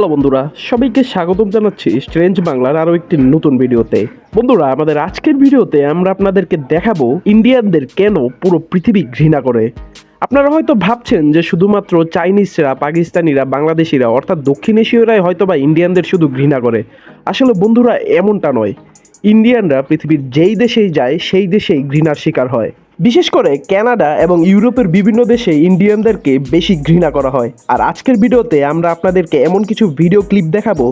Hello বন্ধুরা, সবাইকে স্বাগতম জানাচ্ছি স্ট্রেঞ্জ বাংলার আরও একটি নতুন ভিডিওতে। বন্ধুরা, আমাদের আজকের ভিডিওতে আমরা আপনাদেরকে দেখাবো ইন্ডিয়ানদের কেন পুরো পৃথিবী ঘৃণা করে। আপনারা হয়তো ভাবছেন যে শুধুমাত্র চাইনিজরা পাকিস্তানিরা বাংলাদেশিরা অর্থাৎ দক্ষিণ এশীয়রাই হয়তো বা ইন্ডিয়ানদের শুধু ঘৃণা করে। আসলে বন্ধুরা, এমনটা নয়। ইন্ডিয়ানরা পৃথিবীর যেই দেশেই যায়, সেই দেশেই ঘৃণার শিকার হয়। বিশেষ করে কানাডা এবং ইউরোপের বিভিন্ন দেশে ইন্ডিয়ানদেরকে বেশি ঘৃণা করা হয়। আর আজকের ভিডিওতে আমরা আপনাদেরকে এমন কিছু ভিডিও ক্লিপ দেখাবো,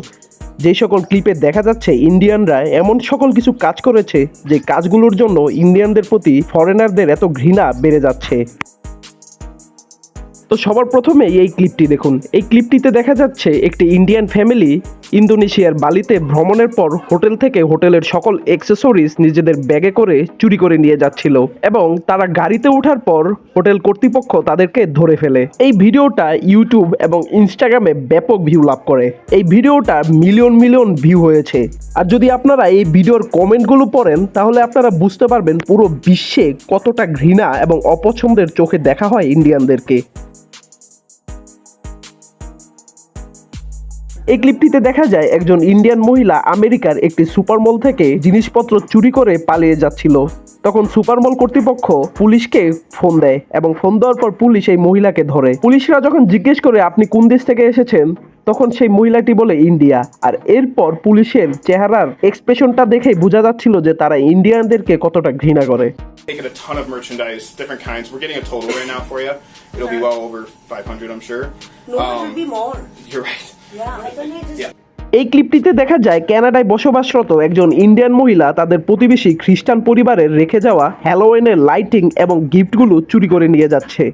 যে সকল ক্লিপে দেখা যাচ্ছে ইন্ডিয়ানরা এমন সকল কিছু কাজ করেছে, যে কাজগুলোর জন্য ইন্ডিয়ানদের প্রতি ফরেনারদের এত ঘৃণা বেড়ে যাচ্ছে। তো সবার প্রথমে এই ক্লিপটি দেখুন। এই ক্লিপটিতে দেখা যাচ্ছে একটি ইন্ডিয়ান ফ্যামিলি ইন্দোনেশিয়ার বালিতে ভ্রমণের পর হোটেল থেকে হোটেলের সকল অ্যাক্সেসরিজ নিজেদের ব্যাগে করে চুরি করে নিয়ে যাচ্ছিল এবং তারা গাড়িতে ওঠার পর হোটেল কর্তৃপক্ষ তাদেরকে ধরে ফেলে। এই ভিডিওটা ইউটিউব এবং ইনস্টাগ্রামে ব্যাপক ভিউ লাভ করে। এই ভিডিওটা মিলিয়ন মিলিয়ন ভিউ হয়েছে। আর যদি আপনারা এই ভিডিওর কমেন্টগুলো পড়েন, তাহলে আপনারা বুঝতে পারবেন পুরো বিশ্বে কতটা ঘৃণা এবং অপছন্দের চোখে দেখা হয় ইন্ডিয়ানদেরকে এই ক্লিপটিতে দেখা যায় একজন ইন্ডিয়ান মহিলা আমেরিকার একটি সুপার মল থেকে জিনিসপত্র চুরি করে পালিয়ে যাচ্ছিল তখন সুপার মল কর্তৃপক্ষ পুলিশকে ফোন দেয় এবং ফোন দেওয়ার পর পুলিশ এই মহিলাকে ধরে পুলিশরা যখন জিজ্ঞেস করে আপনি কোন দেশ থেকে এসেছেন তখন সেই মহিলাটি বলে ইন্ডিয়া আর এরপর পুলিশের চেহারার এক্সপ্রেশনটা দেখেই বোঝা যাচ্ছিল যে তারা ইন্ডিয়ানদেরকে কতটা ঘৃণা করে taken a ton of merchandise, different kinds. We're getting a total right now for you. It'll be well over 500, I'm sure. No, it will be more. You're right. এই ক্লিপটিতে দেখা যায় ক্যানাডায় বসবাসরত একজন ইন্ডিয়ান মহিলা তাদের প্রতিবেশী খ্রিস্টান পরিবারের রেখে যাওয়া হ্যালোয়েনের লাইটিং এবং গিফটগুলো চুরি করে নিয়ে যাচ্ছে।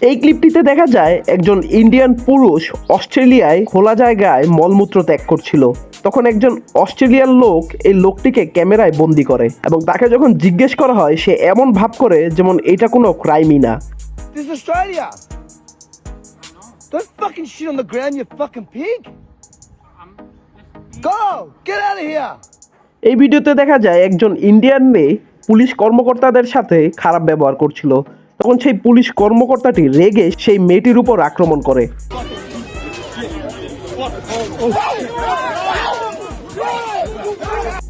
এই ক্লিপটিতে দেখা যায় একজন ইন্ডিয়ান পুরুষ অস্ট্রেলিয়ায় খোলা জায়গায় মলমূত্র ত্যাগ করছিল তখন একজন অস্ট্রেলিয়ান লোক এই লোকটিকে ক্যামেরায় বন্দি করে এবং তাকে যখন জিজ্ঞেস করা হয় সে এমন ভাব করে যেমন এটা কোনো ক্রাইমই না This. Don't fucking shit on the ground, you fucking pig. Go! Get out of here! এই ভিডিওতে দেখা যায় একজন ইন্ডিয়ান মেয়ে পুলিশ কর্মকর্তাদের সাথে খারাপ ব্যবহার করছিল তখন সেই পুলিশ কর্মকর্তাটি রেগে সেই মেয়েটির উপর আক্রমণ করে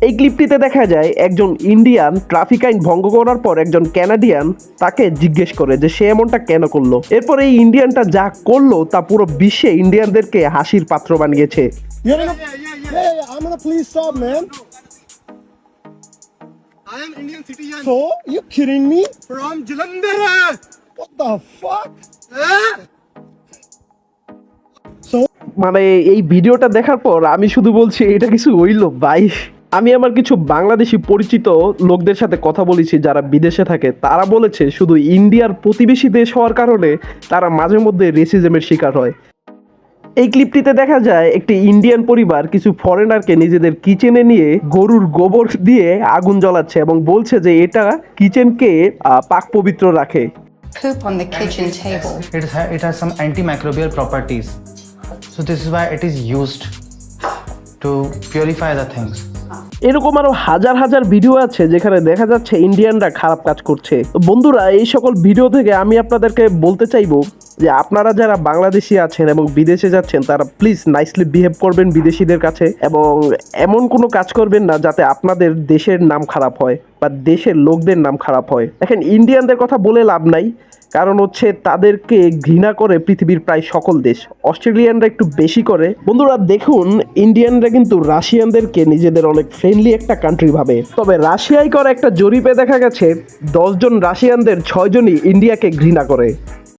এই ক্লিপটিতে দেখা যায় একজন ইন্ডিয়ান ট্রাফিক আইন ভঙ্গ করার পর একজন কানাডিয়ান তাকে জিজ্ঞেস করে যে সে এমনটা কেন করল এরপর এই ইন্ডিয়ানটা যা করল তা পুরো বিশ্বে ইন্ডিয়ানদেরকে হাসির পাত্র বানিয়েছে I am Indian citizen So, you kidding me? from Jalandhar. What the fuck? Eh? মানে এই ভিডিওটা দেখার পর আমি শুধু বলছি এটা কিছু হইল ভাই আমি আমার কিছু বাংলাদেশি পরিচিত লোকদের সাথে কথা বলেছি যারা বিদেশে থাকে তারা বলেছে শুধু ইন্ডিয়ার প্রতিবেশী দেশ হওয়ার কারণে তারা মাঝে মধ্যে রেসিজমের শিকার হয় এই ক্লিপটিতে দেখা যায় একটি ইন্ডিয়ান পরিবার কিছু ফরেনারকে নিজেদের কিচেনে নিয়ে গরুর গোবর দিয়ে আগুন জ্বালাচ্ছে এবং বলছে যে এটা কিচেনকে পাক পবিত্র রাখে। Poop on the kitchen table. it, ha- it has some antimicrobial properties. So this is why it is used to purify the things. এরকম আরও হাজার হাজার ভিডিও আছে যেখানে দেখা যাচ্ছে ইন্ডিয়ানরা খারাপ কাজ করছে। তো বন্ধুরা এই সকল ভিডিও থেকে আমি আপনাদেরকে বলতে চাইব যে আপনারা যারা বাংলাদেশি আছেন এবং বিদেশে যাচ্ছেন, তারা প্লিজ নাইসলি বিহেভ করবেন বিদেশিদের কাছে এবং এমন কোনো কাজ করবেন না যাতে আপনাদের দেশের নাম খারাপ হয় বা দেশের লোকদের নাম খারাপ হয়। দেখেন ইন্ডিয়ানদের কথা বলে লাভ নাই, কারণ হচ্ছে তাদেরকে ঘৃণা করে পৃথিবীর প্রায় সকল দেশ। অস্ট্রেলিয়ানরা একটু বেশি করে। বন্ধুরা, দেখুন ইন্ডিয়ানরা কিন্তু রাশিয়ানদেরকে নিজেদের অনেক ফ্রেন্ডলি একটা কান্ট্রি ভাবে। তবে রাশিয়ায় করা একটা জরিপে দেখা গেছে, দশজন রাশিয়ানদের ছয়জনই ইন্ডিয়াকে ঘৃণা করে।